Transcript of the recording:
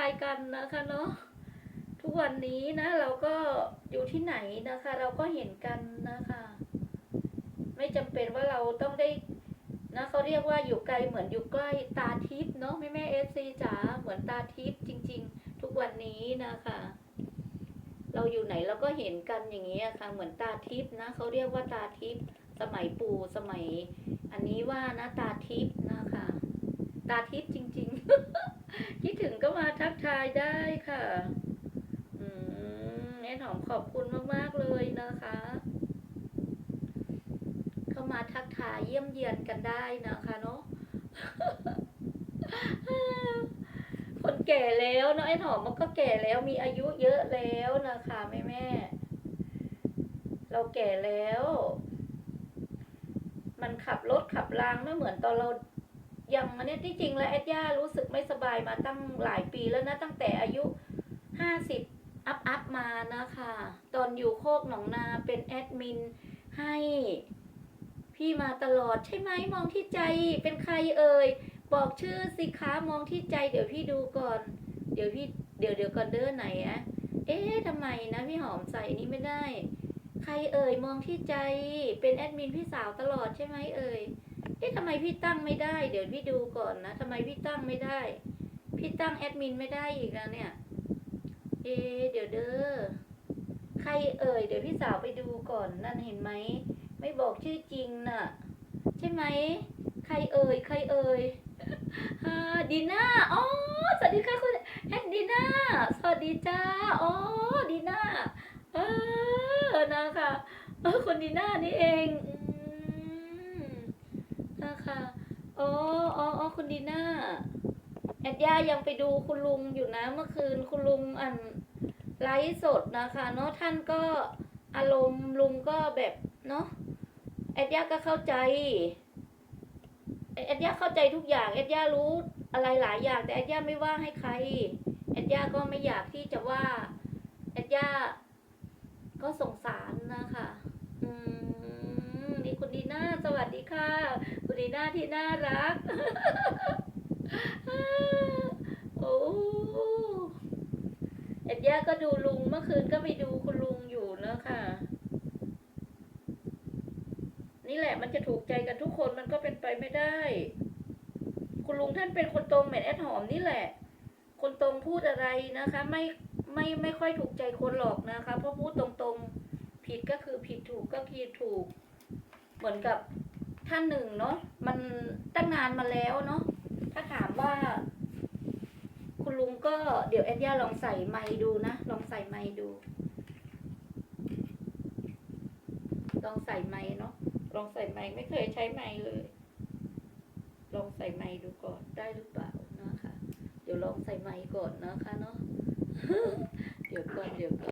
ายกันนะคะเนาะทุกวันนี้นะ เราก็อยู่ที่ไหนนะคะ เราก็เห็นกันนะคะ ไม่จำเป็นว่าเราต้องได้นะเขาเรียกว่าอยู่ไกลเหมือนอยู่ใกล้ตาทิพย์เนาะแม่แม่เอฟซีจ๋าเหมือนตาทิพย์จริง ๆ ทุกวันนี้นะคะ เราอยู่ไหนเราก็เห็นกันอย่างนี้อะค่ะ เหมือนตาทิพย์นะเขาเรียกว่าตาทิพย์สมัยปู่สมัย อันนี้ว่านะตาทิพย์นะคะ ตาทิพย์จริง ๆ คิดถึงก็มา ทายได้ค่ะ อืมแอนหอมขอบคุณมาก ๆ เลยนะคะ เข้ามาทักทายเยี่ยมเยียนกันได้นะคะเนาะ คนแก่แล้วเนาะไอ้หอมมันก็แก่แล้วมีอายุเยอะแล้วนะคะแม่แม่ เราแก่แล้ว มันขับรถขับรางไม่เหมือนตอนเรา อยังอันเนี้ยที่จริงแล้วแอดย่ารู้สึกไม่สบายมาตั้งหลายปีแล้วนะตั้งแต่อายุห้าสิบอัพอัพมานะคะ ตอนอยู่โคกหนองนาเป็นแอดมินให้พี่มาตลอดใช่ไหมมองที่ใจเป็นใครเอ่ยบอกชื่อสิคะมองที่ใจ เดี๋ยวพี่ดูก่อน เดี๋ยวพี่เดี๋ยวเดี๋ยวก่อนเด้อไหนอะเอ๊ะทำไมนะพี่หอมใส่นี้ไม่ได้ ใครเอ่ยมองที่ใจเป็นแอดมินพี่สาวตลอดใช่ไหมเอ่ย เอ๊ะทำไมพี่ตั้งไม่ได้ เดี๋ยวพี่ดูก่อนนะทำไมพี่ตั้งไม่ได้ พี่ตั้งแอดมินไม่ได้อีกแล้วเนี่ย เอ๊เดี๋ยวเด้อ ใครเอ่ย เดี๋ยวพี่สาวไปดูก่อนนั่นเห็นไหม ไม่บอกชื่อจริงน่ะ ใช่ไหม ใครเอ่ย ใครเอ่ยฮาดีน่าอ๋อ สวัสดีค่ะคุณแอนดีน่า สวัสดีจ้า อ๋อ ดีน่า เออ นะคะ คนดีน่านี่เอง นะคะอ๋ออ๋ออ๋อคุณดีน่าแอดย่ายังไปดูคุณลุงอยู่นะเมื่อคืนคุณลุงอันไลฟ์สดนะคะเนาะท่านก็อารมณ์ลุงก็แบบเนาะแอดย่าก็เข้าใจแอดย่าเข้าใจทุกอย่างแอดย่ารู้อะไรหลายอย่าง แต่แอดย่าไม่ว่าให้ใครแอดย่าก็ไม่อยากที่จะว่าแอดย่าก็สงสารนะคะ อืมนี่คุณดีน่าสวัสดีค่ะ คุณดีน่าที่น่ารัก โอ้แอดย่าก็ดูลุงเมื่อคืนก็ไปดูคุณลุงอยู่นะคะนี่แหละมันจะถูกใจกันทุกคนมันก็เป็นไปไม่ได้ คุณลุงท่านเป็นคนตรงเหมือนแอดหอมนี่แหละ คนตรงพูดอะไรนะคะ ไม่ไม่ไม่ค่อยถูกใจคนหรอกนะคะ เพราะพูดตรงๆ ผิดก็คือผิดถูกก็คือถูก เหมือนกับ ท่านหนึ่งเนาะมันตั้งนานมาแล้วเนาะถ้าถามว่า คุณลุงก็เดี๋ยวแอดย่าลองใส่ไมค์ดูนะลองใส่ไมค์ดู ลองใส่ไม้เนาะลองใส่ไม้ไม่เคยใช้ไม้เลย ลองใส่ไม้ดูก่อนได้หรือเปล่านะคะเดี๋ยวลองใส่ไม้ก่อนนะคะเนาะเดี๋ยวก่อนเดี๋ยวก่อน